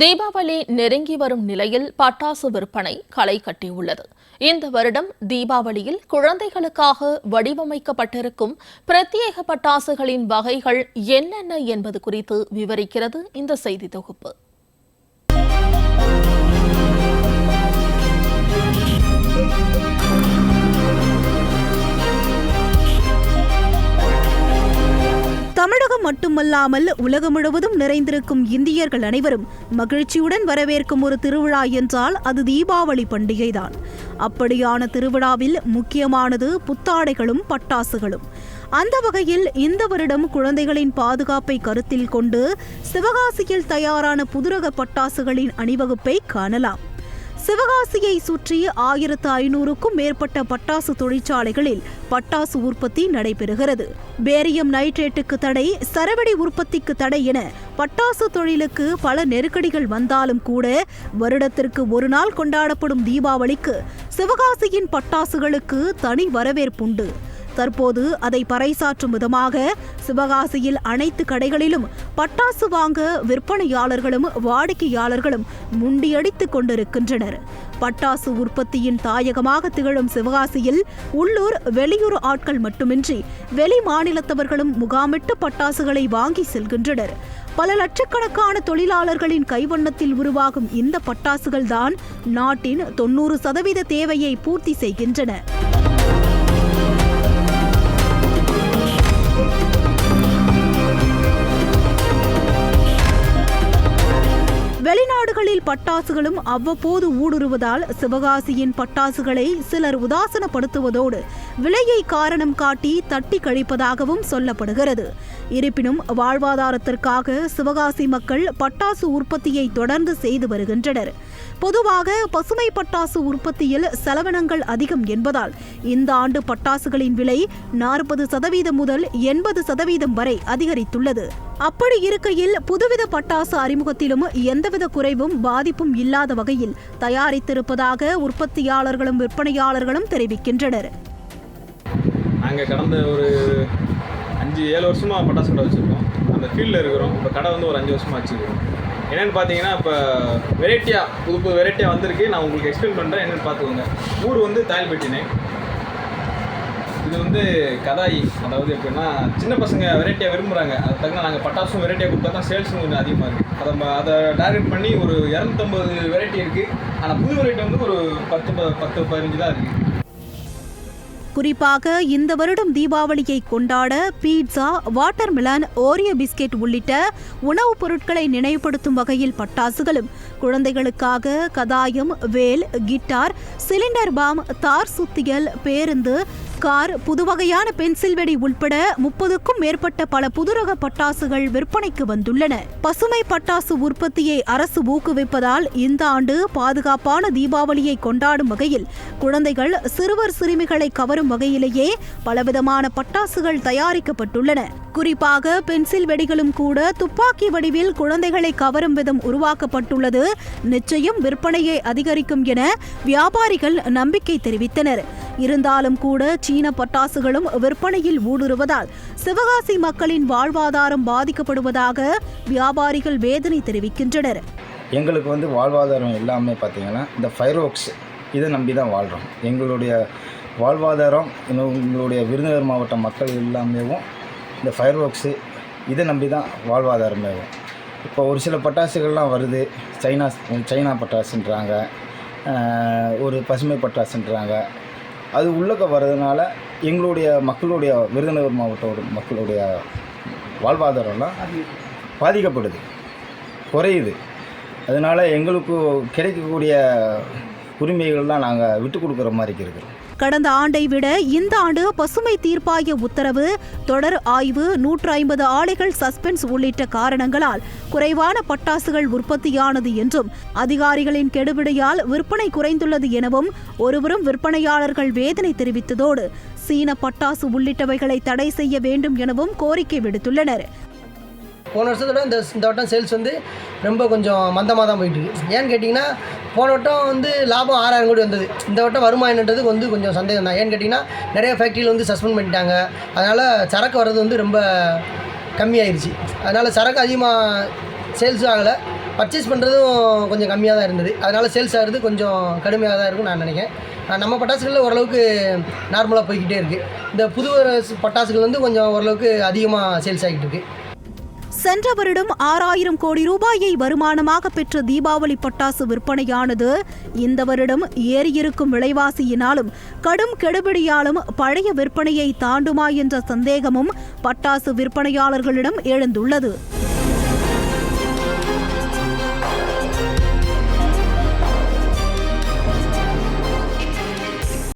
தீபாவளி நெருங்கி வரும் நிலையில் பட்டாசு விற்பனை களை கட்டியுள்ளது. இந்த வருடம் தீபாவளியில் குழந்தைகளுக்காக வடிவமைக்கப்பட்டிருக்கும் பிரத்யேக பட்டாசுகளின் வகைகள் என்னென்ன என்பது குறித்து விவரிக்கிறது இந்த செய்தி தொகுப்பு. மட்டுமல்லாமல் உலகம் முழுவதும் நிறைந்திருக்கும் இந்தியர்கள் அனைவரும் மகிழ்ச்சியுடன் வரவேற்கும் ஒரு திருவிழா என்றால் அது தீபாவளி பண்டிகைதான். அப்படியான திருவிழாவில் முக்கியமானது புத்தாடைகளும் பட்டாசுகளும். அந்த வகையில் இந்த வருடம் குழந்தைகளின் பாதுகாப்பை கருத்தில் கொண்டு சிவகாசியில் தயாரான புதுரக பட்டாசுகளின் அணிவகுப்பை காணலாம். சிவகாசியை சுற்றி ஆயிரத்து ஐநூறுக்கும் மேற்பட்ட பட்டாசு தொழிற்சாலைகளில் பட்டாசு உற்பத்தி நடைபெறுகிறது. பேரியம் நைட்ரேட்டுக்கு தடை சரவெடி உற்பத்திக்கு தடை என பட்டாசு தொழிலுக்கு பல நெருக்கடிகள் வந்தாலும் கூட வருடத்திற்கு ஒரு நாள் கொண்டாடப்படும் தீபாவளிக்கு சிவகாசியின் பட்டாசுகளுக்கு தனி வரவேற்புண்டு. தற்போது அதை பறைசாற்றும் விதமாக சிவகாசியில் அனைத்து கடைகளிலும் பட்டாசு வாங்க விற்பனையாளர்களும் வாடிக்கையாளர்களும் முண்டியடித்துக் கொண்டிருக்கின்றனர். பட்டாசு உற்பத்தியின் தாயகமாக திகழும் சிவகாசியில் உள்ளூர் வெளியூர் ஆட்கள் மட்டுமின்றி வெளி மாநிலத்தவர்களும் முகாமிட்டு பட்டாசுகளை வாங்கி செல்கின்றனர். பல லட்சக்கணக்கான தொழிலாளர்களின் கைவண்ணத்தில் உருவாகும் இந்த பட்டாசுகள் தான் நாட்டின் தொண்ணூறு சதவீத தேவையை பூர்த்தி செய்கின்றன. வெளிநாடுகளில் பட்டாசுகளும் அவ்வப்போது ஊடுருவதால் சிவகாசியின் பட்டாசுகளை சிலர் உதாசனப்படுத்துவதோடு விலையை காரணம் காட்டி தட்டி கழிப்பதாகவும் சொல்லப்படுகிறது. இருப்பினும் வாழ்வாதாரத்திற்காக சிவகாசி மக்கள் பட்டாசு உற்பத்தியை தொடர்ந்து செய்து வருகின்றனர். பொதுவாக பசுமை பட்டாசு உற்பத்தியில் செலவினங்கள் அதிகம் என்பதால் இந்த ஆண்டு பட்டாசுகளின் விலை நாற்பது சதவீதம் முதல் எண்பது சதவீதம் வரை அதிகரித்துள்ளது. அப்படி இருக்கையில் புதுவித பட்டாசு அறிமுகத்திலும் எந்தவித குறைவும் பாதிப்பும் இல்லாத வகையில் தயாரித்திருப்பதாக உற்பத்தியாளர்களும் விற்பனையாளர்களும் தெரிவிக்கின்றனர். நாங்கள் கடந்த ஒரு அஞ்சு ஏழு வருஷமாக பட்டாசு கடை வச்சுருக்கோம். அந்த ஃபீல்டில் இருக்கிறோம். இப்போ கடை வந்து ஒரு அஞ்சு வருஷமாக வச்சுருக்கோம் என்னென்னு பார்த்தீங்கன்னா இப்போ வெரைட்டியாக புது புது வெரைட்டியாக வந்திருக்கு. நான் உங்களுக்கு எக்ஸ்பிளைன் பண்ணுறேன் என்னென்னு பார்த்துக்கோங்க ஊர் வந்து தாயல்பட்டினே. இது வந்து கதாயி அதாவது எப்படின்னா சின்ன பசங்க வெரைட்டியாக விரும்புகிறாங்க அது தகுந்த நாங்கள் பட்டாசும் வெரைட்டியாக கொடுத்தா தான் சேல்ஸும் கொஞ்சம் அதிகமாக இருக்குது அதை ம- அதை டார்கெட் பண்ணி ஒரு இரநூத்தம்பது வெரைட்டி இருக்குது ஆனால் புது வெரைட்டி வந்து ஒரு பத்து ப- பத்து பதினஞ்சு தான் இருக்குது குறிப்பாக இந்த வருடம் தீபாவளியை கொண்டாட பீட்சா வாட்டர்மெலன் ஓரியோ பிஸ்கெட் உள்ளிட்ட உணவுப் பொருட்களை நினைவுபடுத்தும் வகையில் பட்டாசுகளும் குழந்தைகளுக்காக கதாயம் வேல் கிட்டார் சிலிண்டர் பாம் தார் சுத்தியல் பேருந்து கார் புதுவகையான பென்சில் வெடி உட்பட முப்பதுக்கும் மேற்பட்ட பல புதுரக பட்டாசுகள் விற்பனைக்கு வந்துள்ளன. பசுமை பட்டாசு உற்பத்தியை அரசு ஊக்குவிப்பதால் இந்த ஆண்டு பாதுகாப்பான தீபாவளியை கொண்டாடும் வகையில் குழந்தைகள் சிறுவர் சிறுமிகளை கவரும் வகையிலேயே பலவிதமான பட்டாசுகள் தயாரிக்கப்பட்டுள்ளன. குறிப்பாக பென்சில் வெடிகளும் கூட துப்பாக்கி வடிவில் குழந்தைகளை கவரும் விதம் உருவாக்கப்பட்டுள்ளது. நிச்சயம் விற்பனையை அதிகரிக்கும் என வியாபாரிகள் நம்பிக்கை தெரிவித்தனர். இருந்தாலும் கூட சீன பட்டாசுகளும் விற்பனையில் ஊடுருவதால் சிவகாசி மக்களின் வாழ்வாதாரம் பாதிக்கப்படுவதாக வியாபாரிகள் வேதனை தெரிவிக்கின்றனர். எங்களுக்கு வந்து வாழ்வாதாரம் எல்லாமே பார்த்தீங்கன்னா இந்த ஃபயர் ஒர்க்ஸ் இதை நம்பி தான் வாழ்கிறோம் எங்களுடைய வாழ்வாதாரம் இன்னும் எங்களுடைய விருதுநகர் மாவட்ட மக்கள் எல்லாமேவும் இந்த ஃபயர் ஒர்க்ஸு இதை நம்பி தான் வாழ்வாதாரமேவும். இப்போ ஒரு சில பட்டாசுகள்லாம் வருது. சைனா சைனா பட்டாசுன்றாங்க. ஒரு பசுமை பட்டாசுன்றாங்க. அது உள்ளக்க வர்றதுனால எங்களுடைய மக்களுடைய விருதுநகர் மாவட்ட மக்களுடைய வாழ்வாதாரம்லாம் பாதிக்கப்படுது குறையுது. அதனால் எங்களுக்கு கிடைக்கக்கூடிய உரிமைகள்லாம் நாங்கள் விட்டு கொடுக்குற மாதிரி இருக்கிறோம் கடந்த ஆண்டை விட இந்த ஆண்டு பசுமை தீர்ப்பாய உத்தரவு தொடர் ஆய்வு நூற்று ஐம்பது ஆலைகள் சஸ்பென்ஸ் உள்ளிட்ட காரணங்களால் குறைவான பட்டாசுகள் உற்பத்தியானது என்றும் அதிகாரிகளின் கெடுபிடியால் விற்பனை குறைந்துள்ளது எனவும் ஒருவரும் விற்பனையாளர்கள் வேதனை தெரிவித்ததோடு சீன பட்டாசு உள்ளிட்டவைகளை தடை செய்ய வேண்டும் எனவும் கோரிக்கை விடுத்துள்ளனர். போன வருஷத்தோட இந்த இந்த வட்டம் சேல்ஸ் வந்து ரொம்ப கொஞ்சம் மந்தமாக தான் போயிட்டு இருக்கு ஏன்னு கேட்டிங்கன்னா போன வட்டம் வந்து லாபம் ஆறாயிரம் கோடி வந்தது. இந்த வட்டம் வருமா என்னன்றது வந்து கொஞ்சம் சந்தேகம் தான். ஏன்னு கேட்டிங்கன்னா நிறைய ஃபேக்ட்ரியில் வந்து சஸ்பெண்ட் பண்ணிட்டாங்க. அதனால் சரக்கு வர்றது வந்து ரொம்ப கம்மியாயிருச்சு. அதனால் சரக்கு அதிகமாக சேல்ஸும் ஆகலை. பர்ச்சேஸ் பண்ணுறதும் கொஞ்சம் கம்மியாக தான் இருந்தது. அதனால் சேல்ஸ் ஆகிறது கொஞ்சம் கடுமையாக தான் இருக்கும்னு நான் நினைக்கிறேன். நம்ம பட்டாசுகளில் ஓரளவுக்கு நார்மலாக போய்கிட்டே இருக்குது இந்த புது பட்டாசுகள் வந்து கொஞ்சம் ஓரளவுக்கு அதிகமாக சேல்ஸ் ஆகிட்டு இருக்குது சென்ற வருடம் ஆறாயிரம் கோடி ரூபாயை வருமானமாக பெற்ற தீபாவளி பட்டாசு விற்பனையானது இந்த வருடம் ஏறியிருக்கும் விலைவாசியினாலும் கடும் கெடுபிடியாலும் பழைய விற்பனையை தாண்டுமா என்ற சந்தேகமும் பட்டாசு விற்பனையாளர்களிடம் எழுந்துள்ளது.